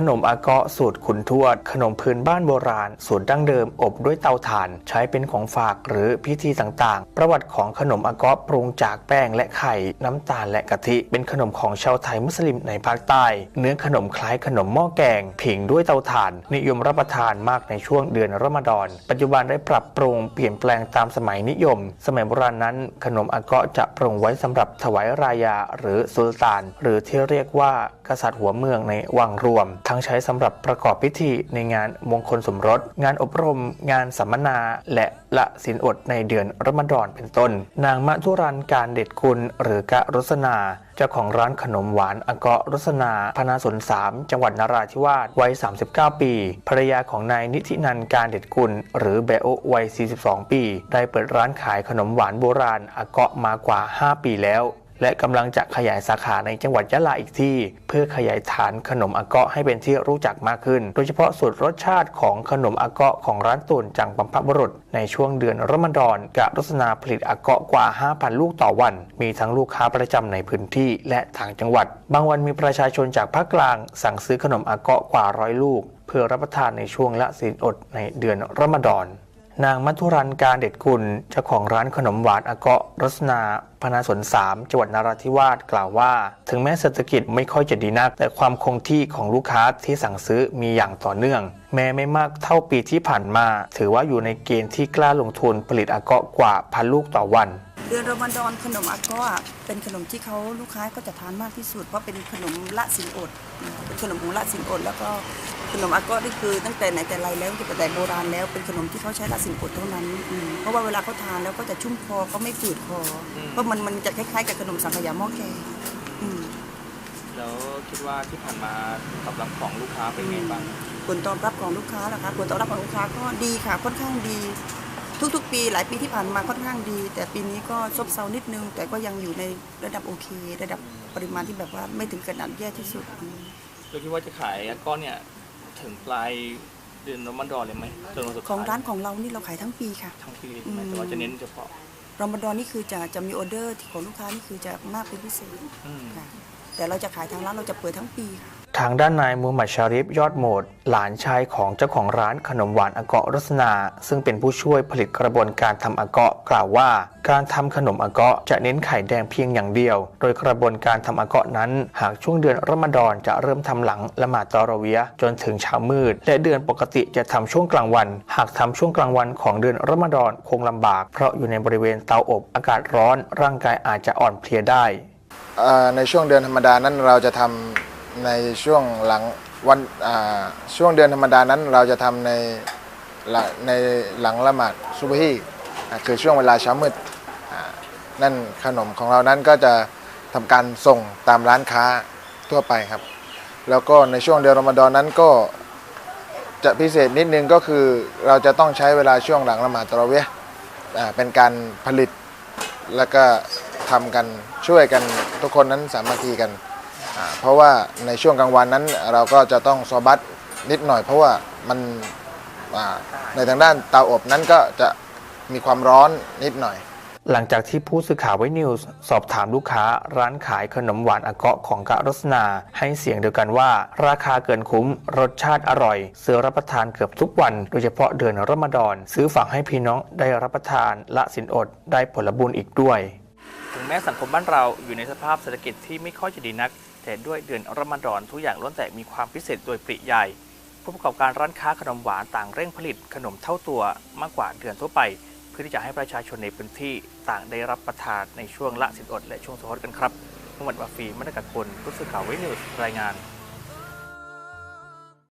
ขนมอาเกาะสูตรขุนทวด ขนมพื้นบ้านโบราณ สูตรดั้งเดิมอบด้วยเตาถ่าน ใช้เป็นของฝากหรือพิธีต่างๆ ประวัติของขนมอาเกาะปรุงจากแป้งและไข่ น้ำตาลและกะทิ เป็นขนมของชาวไทยมุสลิมในภาคใต้ เนื้อขนมคล้ายขนมหม้อแกง ผิงด้วยเตาถ่าน นิยมรับประทานมากในช่วงเดือนรอมฎอน ปัจจุบันได้ปรับปรุงเปลี่ยนแปลงตามสมัยนิยม สมัยโบราณนั้น ขนมอาเกาะจะปรุงไว้สำหรับถวายรายาหรือสุลต่าน หรือที่เรียกว่ากษัตริย์หัวเมืองในวังรวมทั้งใช้สำหรับประกอบพิธีในงานมงคลสมรส งานอบรม งานสัมมนา และละสินอดในเดือนรอมฎอนเป็นต้น นางมะทุรันการเด็ดคุณหรือกะรสนาเจ้าของร้านขนมหวานอาเกาะรสนาพนาสนสามจังหวัดนราธิวาสวัย 39 ปี ภรรยาของนายนิธินันการเด็ดกุล หรือแบโอวัย 42 ปี ได้เปิดร้านขายขนมหวานโบราณอาเกาะมากว่า 5 ปีแล้ว และกำลังจะขยายสาขาในจังหวัดยะลาอีกที่ เพื่อขยายฐานขนมอาเกาะให้เป็นที่รู้จักมากขึ้น โดยเฉพาะสูตรรสชาติของขนมอาเกาะของร้านตุนจังปัมพบุรุษ ในช่วงเดือนรอมฎอนกะรสนาผลิตอาเกาะกว่า 5,000 ลูกต่อวัน มีทั้งลูกค้าประจำในพื้นที่และต่างจังหวัด บางวันมีประชาชนจากภาคกลาง สั่งซื้อขนมอาเกาะกว่าร้อยลูก เพื่อรับประทานในช่วงละศีลอดในเดือนรอมฎอน นางมัทุรันการเด็ดกุลเจ้าของร้านขนมหวานอาเกาะรสนาพนาสนสามจังหวัดนราธิวาสกล่าวว่า ถึงแม้เศรษฐกิจไม่ค่อยจะดีนัก แต่ความคงที่ของลูกค้าที่สั่งซื้อมีอย่างต่อเนื่อง แม้ไม่มากเท่าปีที่ผ่านมา ถือว่าอยู่ในเกณฑ์ที่กล้าลงทุนผลิตอาเกาะกว่าพันลูกต่อวัน เดือนรอมฎอนขนมอาก้อเป็นขนมที่เขาลูกค้าก็จะทานมากที่สุด เพราะเป็นขนมละสินอดเป็นขนมของละสินอด แล้วก็ขนมอาก้อนี่คือตั้งแต่ไหนแต่ไรแล้วตั้งแต่โบราณแล้วเป็นขนมที่เขาใช้ละสินอดเท่านั้นอืมเพราะว่าเวลาเขาทานแล้วก็จะชุ่มคอก็ไม่ฝืดคออเพราะมันมันจะคล้ายๆกับขนมสังขยาหม้อแกงอืมแล้วคิดว่าที่ผ่านมาตอบรับของลูกค้าเป็นไงบ้างผลตอบรับของลูกค้าเหรอคะผลตอบรับของลูกค้าก็ดีค่ะค่อนข้างดี ทุกๆ ปีหลายปีที่ผ่านมาค่อนข้างดี แต่ปีนี้ก็ซบเซานิดนึง แต่ก็ยังอยู่ในระดับโอเค ระดับปริมาณที่แบบว่าไม่ถึงขนาดแย่ที่สุดอืมเราคิดว่าจะขายก้อนเนี่ยถึงปลายเดือนรอมฎอนเลยไหมจนวันสุดท้ายของร้านของเรานี่เราขายทั้งปีค่ะ ทั้งปีเลยใช่ไหมอืมแต่ว่าจะเน้นเฉพาะรอมฎอนนี่คือจะจะมีออเดอร์ของลูกค้านี่คือจะมากเป็นพิเศษอืมค่ะแต่เราจะขายทางร้านเราจะเปิดทั้งปีค่ะ ทางด้านนายมูฮัมหมัดชาริฟยอดโหมด หลานชายของเจ้าของร้านขนมหวานอาเกาะรสนา ซึ่งเป็นผู้ช่วยผลิตกระบวนการทำอาเกาะกล่าวว่า การทำขนมอาเกาะจะเน้นไข่แดงเพียงอย่างเดียว โดยกระบวนการทำอาเกาะนั้น หากช่วงเดือนรอมฎอนจะเริ่มทำหลังละหมาดตอรเวียจนถึงเช้ามืด และเดือนปกติจะทำช่วงกลางวัน หากทำช่วงกลางวันของเดือนรอมฎอนคงลำบาก เพราะอยู่ในบริเวณเตาอบอากาศร้อน ร่างกายอาจจะอ่อนเพลียได้ในช่วงเดือนธรรมดานั้นเราจะทำ ในช่วงหลังวันช่วงเดือนธรรมดานั้น เราจะทำในในหลังละหมาดซุบฮีอ่าคือช่วงเวลาเช้ามืดนั่นขนมของเรานั้นก็จะทำการส่งตามร้านค้าทั่วไปครับ แล้วก็ในช่วงเดือนรอมฎอนนั้นก็จะพิเศษนิดนึงก็คือเราจะต้องใช้เวลาช่วงหลังละหมาดตะเระเวียะเป็นการผลิตแล้วก็ทำกันช่วยกันทุกคนนั้นสามัคคีกัน เพราะว่าในช่วงกลางวันนั้นเราก็จะต้องซอบัตนิดหน่อย เพราะว่ามันอ่าในทางด้านเตาอบนั้นก็จะมีความร้อนนิดหน่อย หลังจากที่ผู้สื่อข่าวไว้นิวส์สอบถามลูกค้าร้านขายขนมหวานอาเกาะของกะรสนา ให้เสียงเดียวกันว่า ราคาเกินคุ้ม รสชาติอร่อย ซื้อรับประทานเกือบทุกวัน โดยเฉพาะเดือนรอมฎอน ซื้อฝากให้พี่น้องได้รับประทานละสินอดได้ผลบุญอีกด้วย ถึงแม้สังคมบ้านเราอยู่ในสภาพเศรษฐกิจที่ไม่ค่อยจะดีนัก แต่ด้วยเดือนรอมฎอนทุกอย่างล้วนแต่มีความพิเศษโดยปริยาย ผู้ประกอบการร้านค้าขนมหวานต่างเร่งผลิตขนมเท่าตัวมากกว่าเดือนทั่วไป เพื่อที่จะให้ประชาชนในพื้นที่ต่างได้รับประทานในช่วงละสินอด และช่วงสฮอดกันครับมุฮัมมัดวาฟีมัตกัดพลผู้สื่อข่าวไว้นิวส์รายงาน